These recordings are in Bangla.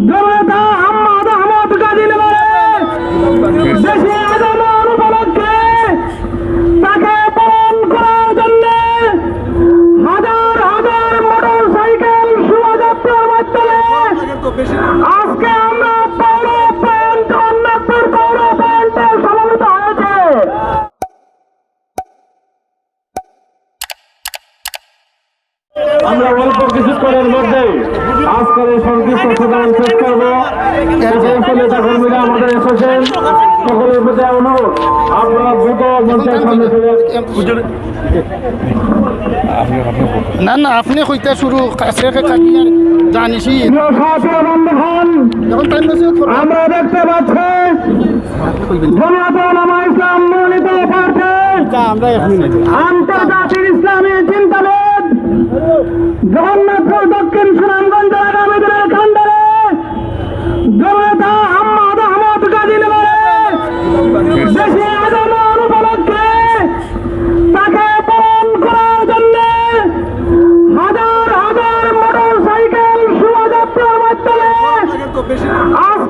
জনতা আহমদ আহমদ গাজীনগরে দেশে তাকে বরণ করার জন্য হাজার হাজার মোটর সাইকেল শোভাযাত্রার মাধ্যমে আমরা অল্প কিছুক্ষণের মধ্যে আজকের এই সংক্ষিপ্ত সভায় শেষ করব। নেতা কর্মীরা আমাদের এসেছেন। সকলের প্রতি অনুরোধ আপনারা দ্রুত মঞ্চের সামনে চলে না না আপনি কইতে শুরু আছে আমরা দেখতে পাচ্ছি আমরা আন্তর্জাতিক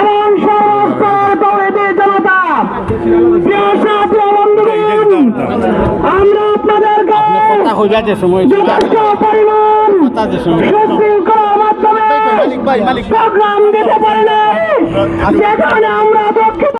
এবং সমস্ত জনতা। আমরা যথেষ্ট পরিমাণ মাধ্যমে প্রোগ্রাম দিতে পারি না সেখানে আমরা